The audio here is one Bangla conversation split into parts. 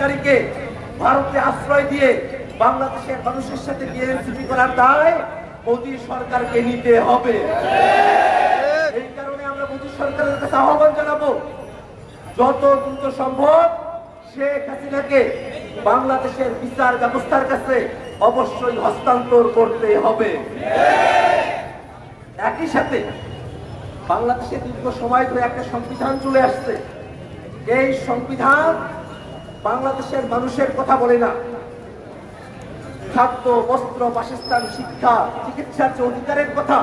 সরকারকে ভারতে আশ্রয় দিয়ে বাংলাদেশের মানুষের সাথে বিএনসিপি করার দায় মোদী সরকারকে নিতে হবে। এই কারণে আমরা মোদী সরকারের কাছে আহ্বান জানাব, যত দ্রুত সম্ভব শেখ হাসিনাকে বাংলাদেশের বিচার ব্যবস্থার কাছে অবশ্যই হস্তান্তর করতে হবে। একই সাথে বাংলাদেশে দীর্ঘ সময় ধরে একটা সংবিধান চলে আসছে। এই সংবিধান বাংলাদেশের মানুষের কথা বলে না। খাদ্য, বস্ত্র, বাসস্থান, শিক্ষা চিকিৎসার যে অধিকারের কথা,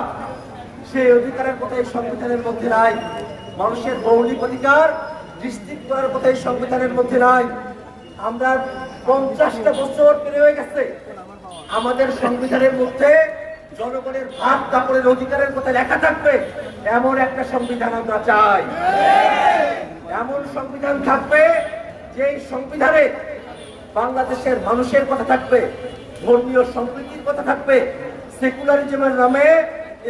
সেই অধিকারের কথা এই সংবিধানের মধ্যে নাই। মানুষের মৌলিক অধিকার নিশ্চিত করার কথা এই সংবিধানের মধ্যে নাই। আমরা পঞ্চাশটা বছর পেরে হয়ে গেছে। আমাদের সংবিধানের মধ্যে জনগণের ভাত কাপড়ের অধিকারের কথা লেখা থাকবে। এমন একটা সংবিধান আমরা চাই। এমন সংবিধান থাকবে যে সংবিধানে বাংলাদেশের মানুষের কথা থাকবে, ধর্মীয় সম্প্রীতির কথা থাকবে, সেকুলারিজমের নামে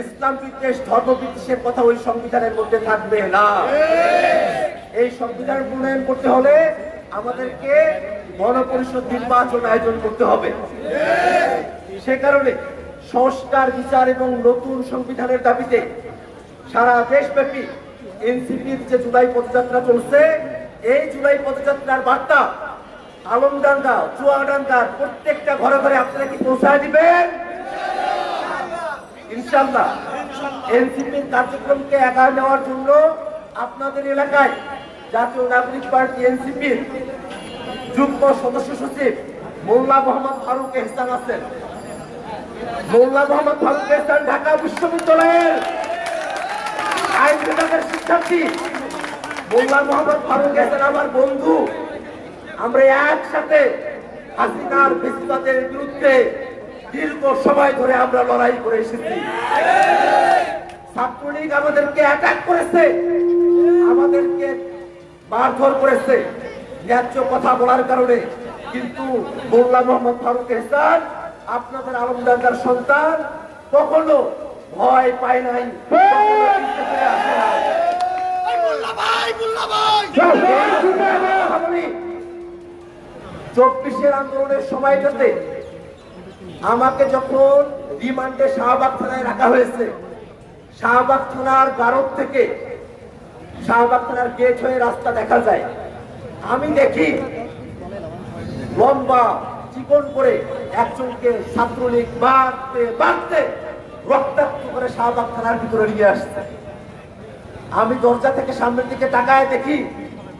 ইসলাম বিদ্বেষ, ধর্ম বিদ্বেষের কথা ওই সংবিধানের মধ্যে থাকবে না। এই সংবিধান প্রণয়ন করতে হলে আমাদেরকে গণপরিষদ নির্বাচন আয়োজন করতে হবে। সে কারণে সংস্কার, বিচার এবং নতুন সংবিধানের দাবিতে সারা দেশব্যাপী এনসিপির যে জুলাই পদযাত্রা চলছে এই জুলাই পদযাত্রার বার্তা আলমডাঙ্গা চুয়াডাঙ্গার প্রত্যেকটা ঘরে ঘরে আপনারা কি পৌঁছায় দিবেন? ইনশাল্লাহ এনসিপির কার্যক্রমকে এগিয়ে নেওয়ার জন্য আপনাদের এলাকায় জাতীয় নাগরিক পার্টি এনসিপির যুগ্ম সদস্য সচিব মোল্লা মোহাম্মদ ফারুক এহসান আছেন। মোল্লা মোহাম্মদ ফারুক এহসান, ঢাকা বিশ্ববিদ্যালয়ের আইন বিভাগের শিক্ষার্থী মোল্লা মোহাম্মদ ফারুক এহসান আমার বন্ধু। আমরা একসাথে হাসিনার ফেসিবাদের বিরুদ্ধে দীর্ঘ সময় ধরে আমরা লড়াই করে এসেছি। ছাত্রলীগ আমাদেরকে অ্যাটাক করেছে, আমাদেরকে মারধর করেছে। ন্যায্য কথা বলার কারণে কিন্তু মোল্লা মোহাম্মদ ফারুক এহসান, আপনাদের আলমদার সন্তান, কখনো ভয় পায় নাই কখনো পিছনে ফিরে আসে নাই। আমি চব্বিশের আন্দোলনের সময়টাতে আমাকে যখন রিমান্ডে শাহবাগ থানায় রাখা হয়েছে, শাহবাগ থানার গারদ থেকে শাহবাগ থানার গেট হয়ে রাস্তা দেখা যায়। আমি দেখি লম্বা চিকন করে একজনকে ছাত্রলীগ বাড়তে বাড়তে রক্তাক্ত করে শাহবাগ থানার ভিতরে নিয়ে আসছে। আমি দরজা থেকে সামনের দিকে তাকায় দেখি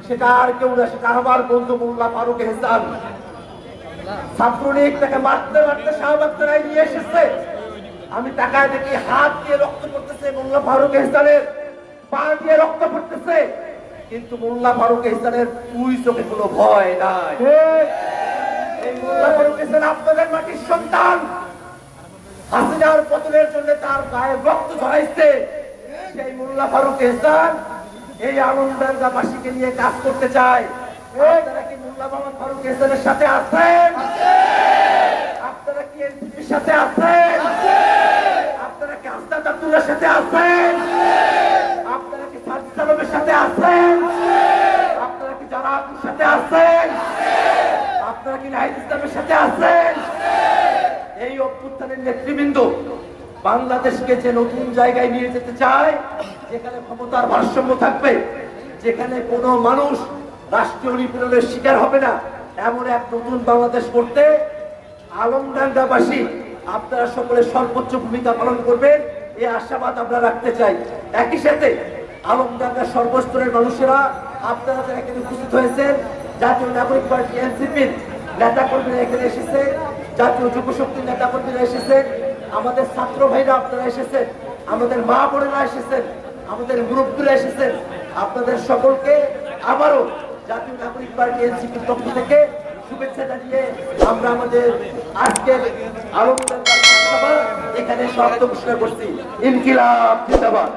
সেটা আর কেউ না সেটা আমার বন্ধু মোল্লা ফারুক এহসান ছাত্রলীগ তাকে মারতে মারতে শাহবাগ নিয়ে এসেছে। আমি তাকায় দেখি হাত দিয়ে রক্ত পড়তেছে মোল্লা ফারুক এহসানের পা দিয়ে রক্ত পড়তেছে। কিন্তু মোল্লা ফারুক এহসানের দুই চোখে কোনো ভয় নাই। মোল্লা ফারুক এহসান আপনাদের মাটির সন্তান। হাসিনার পতনের জন্য তার গায়ে রক্ত ঝরাইছে। সেই মোল্লা ফারুক এহসান এই আনন্দাবাসীকে নিয়ে কাজ করতে চায়। আপনারা কি মোল্লা মোহাম্মদ ফারুক এহসানের সাথে আছেন? আপনারা কি এনসিপির সাথে আছেন? আপনারা কি আস্তা চাতুরের সাথে আছেন? আপনারা কি সাজিদ আলমের সাথে আছেন? আপনারা কি জারাপুর সাথে আছেন? আপনারা কি নাহিদ ইসলামের সাথে আছেন? এই অভ্যুত্থানের নেতৃবৃন্দ বাংলাদেশকে যে নতুন জায়গায় নিয়ে যেতে চায়, যেখানে ক্ষমতার ভারসাম্য থাকবে, যেখানে কোনো মানুষ রাষ্ট্রীয় নিপীড়নের শিকার হবে না, এমন এক নতুন বাংলাদেশ করতে আলমডাঙ্গাবাসী আপনারা সকলে সর্বোচ্চ ভূমিকা পালন করবেন এই আশাবাদ আমরা রাখতে চাই। একই সাথে আলমডাঙ্গার সর্বস্তরের মানুষেরা আপনারা যারা এখানে উপস্থিত হয়েছেন, জাতীয় নাগরিক পার্টি, এনসিপির নেতা কর্মীরা এখানে এসেছে, জাতীয় যুব শক্তির নেতা কর্মীরা এসেছেন আমাদের ছাত্র ভাইরা আপনারা এসেছেন, আমাদের মা বোনেরা এসেছেন, আমাদের মুরব্বীরা এসেছেন। আপনাদের সকলকে আবারও জাতীয় নাগরিক পার্টি এনসিপির পক্ষ থেকে শুভেচ্ছা জানিয়ে আমরা আমাদের আজকের সভা এখানে সমাপ্ত ঘোষণা করছি। ইনকিলাব জিন্দাবাদ।